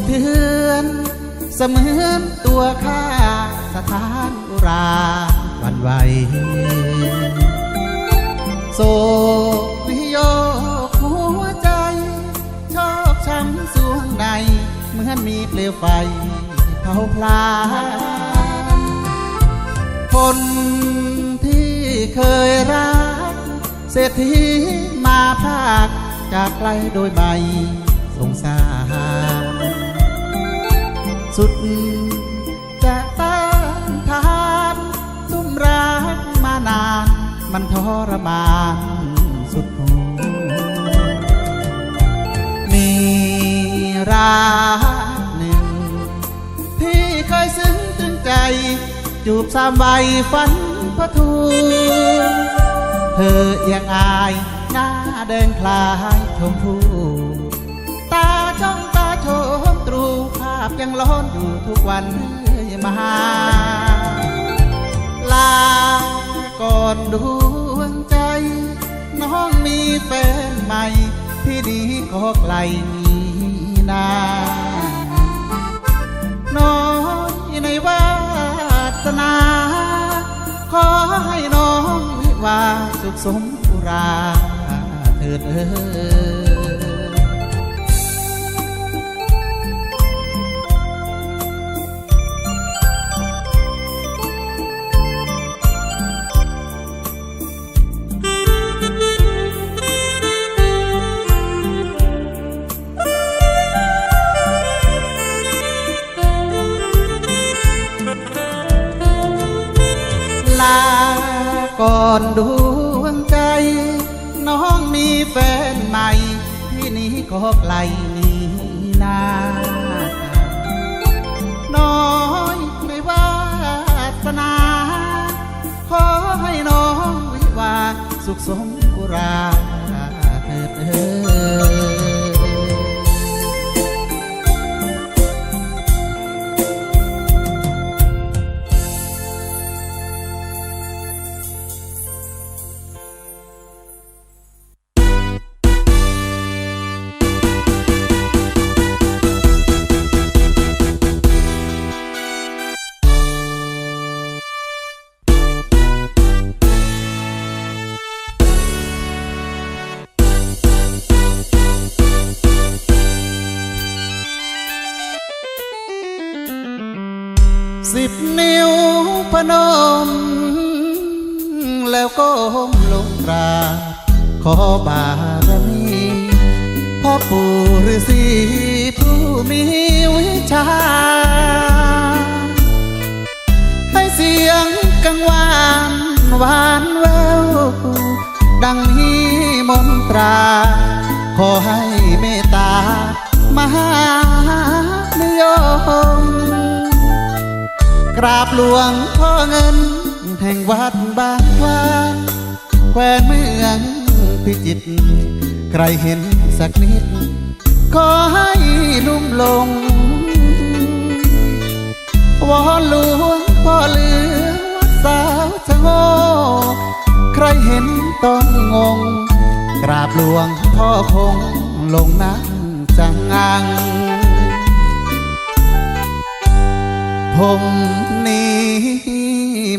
ะเทือนเสมือนตัวข้าสถานอุราวันไหวโศกวิโยคหัวใจ ชอกช้ำสวงใน เหมือนมีเปลวไฟเผาพลา คนที่เคยรัก เศรษฐีมาพากจากไกลโดยใบสงสาร สุด จะต้านทานซุ่มรักมานาน มันทรมานสุดหัวมีรักหนึ่ง พี่เคยซึ้งตึงใจ จูบสามใบฝันพระทูเธอเอียงอายหน้าเดินคลายชมพู ยังร้อนอยู่ทุกวันเรื่อยมาลาก่อนดวงใจ น้องมีแฟนใหม่ ที่ดีก็ไกลนี้นาน้อยในวาสนา ขอให้น้องวิวาสุขสมุราเถิดเอ่ย ที่นี้ก็ไกลนี้นาน้อยไม่วาสนา ขอให้น้องวิวาสุขสมกุราเถิดเอ่ย นม แล้วก็ก้มลงกราบขอบารมีพ่อปู่ฤาษีผู้มีวิชา ให้เสียงกังวานหวานแววดังมีมนตรา ขอให้ กราบหลวงพ่อเงิน แห่งวัดบางคลานแควนเมืองพิจิตรใครเห็นสักนิด ขอให้ลุ่มลง วอนหลวงพ่อเหลือวัดสาวชะโงใครเห็นต้องงง กราบหลวงพ่อคงลงนั่งจังงัง ผมนี้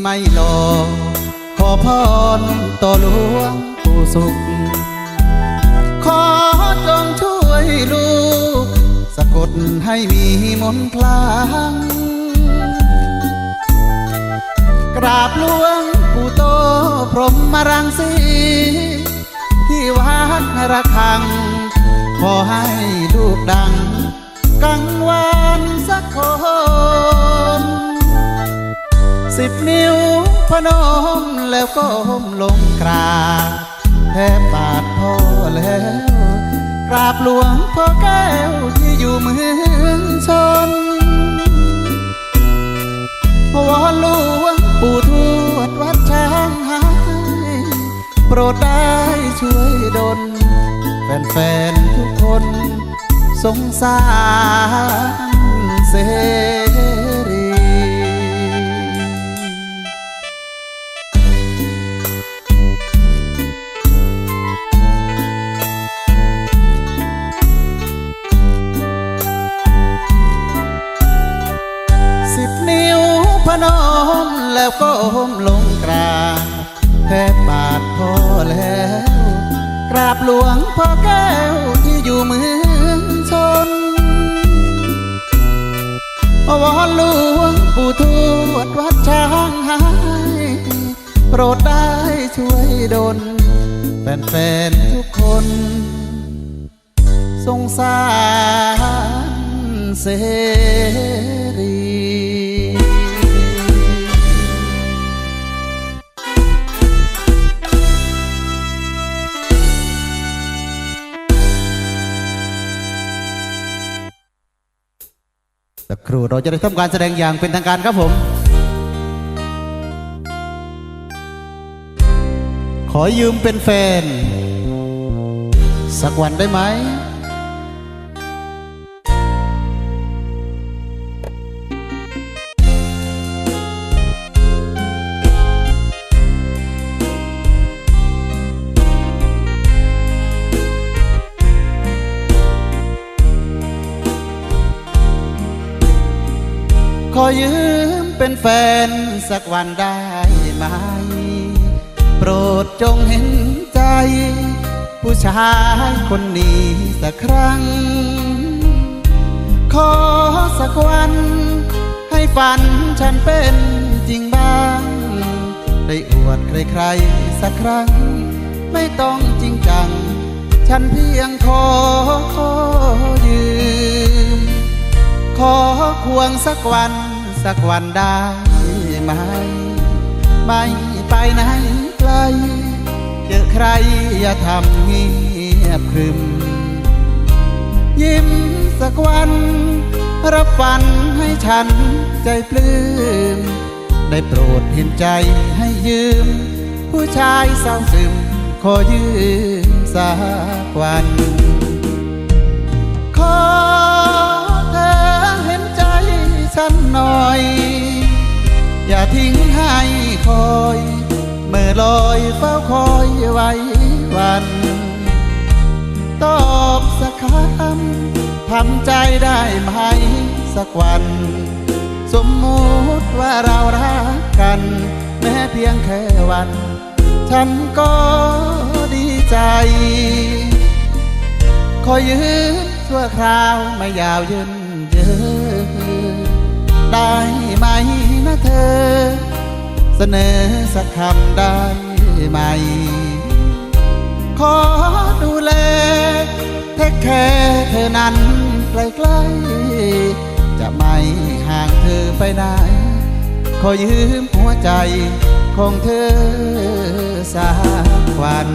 ไม่หลอกขอพรต่อหลวงปู่สุข ขอจงช่วยลูก สะกดให้มีมนต์พลังกราบหลวงปู่โตพรหมรังสีที่วัดระฆัง ขอให้ลูกดังกังวานสักคน สิบนิ้วพนมแล้วก็ก้มลงกราบแทบบาทพ่อแล้วกราบหลวงพ่อแก้วที่อยู่เมืองชนวอนหลวงปู่ทวดวัดช้างหายโปรดได้ช่วยดลแฟนๆทุกคนสงสารเส ก็มลงกราบแทบบาทพ่อแล้ว กราบหลวงพ่อแก้วที่อยู่เมืองชนวอนหลวงปู่ทวดวัดช้างหายโปรดได้ช่วยดลแฟนๆทุกคน สงสารเส สักครู่เราจะได้ทำการแสดงอย่างเป็นทางการครับผม ขอยืมเป็นแฟน สักวันได้ไหม ยืมเป็นแฟนสักวันได้ไหม โปรดจงเห็นใจ ผู้ชายคนนี้สักครั้ง ขอสักวัน ให้ฝันฉันเป็นจริงบ้าง ได้อวดใครๆสักครั้ง ไม่ต้องจริงจัง ฉันเพียงขอขอยืม ขอควงสักวัน สักวันได้ไหม ไม่ไปไหนไกล เจอใครอย่าทำเงียบครึม ยิ้มสักวัน รับฝันให้ฉันใจปลื้ม ได้โปรดเห็นใจให้ยืม ผู้ชายเศร้าซึม ขอยืมสักวันขอันหน่อย อย่าทิ้งให้คอยเมื่อลอยเฝ้าคอยไว้วัน ตอบสักคำทำใจได้ไหมสักวัน สมมุติว่าเรารักกัน แม้เพียงแค่วัน ฉันก็ดีใจ ขอยืมชั่วคราวไม่ยาวยืนเยอะ ได้ไหมนะเธอ เสนอสักคำได้ไหม ขอดูแลเทคแค่เธอนั้นใกล้ๆจะไม่ห่างเธอไปไหนขอยืมหัวใจของเธอสักวัน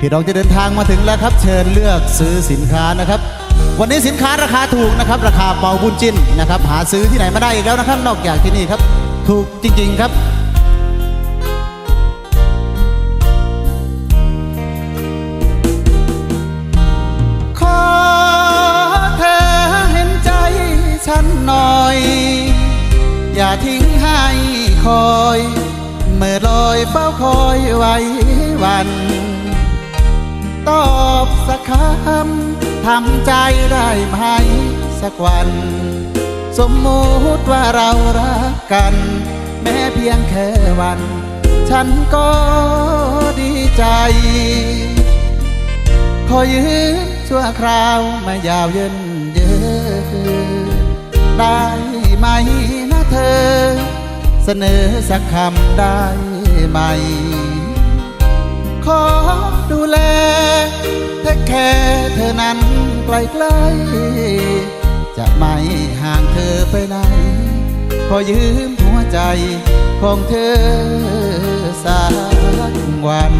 พี่น้องจะเดินทางมาถึงแล้วครับ เชิญเลือกซื้อสินค้านะครับ วันนี้สินค้าราคาถูกนะครับ ราคาเบาบุญจิ้นนะครับ หาซื้อที่ไหนมาได้อีกแล้วนะครับ นอกจากที่นี่ครับ ถูกจริง ๆครับขอเธอเห็นใจฉันหน่อย อย่าทิ้งให้คอย เมื่อลอยเฝ้าคอยไว้วัน ตอบสักคำทำใจได้ไหมสักวัน สมมุติว่าเรารักกัน แม้เพียงแค่วัน ฉันก็ดีใจ ขอยืมชั่วคราวไม่ยาวเย็นเยอได้ไหมนะเธอ เสนอสักคำได้ไหม ขอดูแลแค่แค่เธอนั้นไกลๆจะไม่ห่างเธอไปไหน ขอยืมหัวใจของเธอสักวัน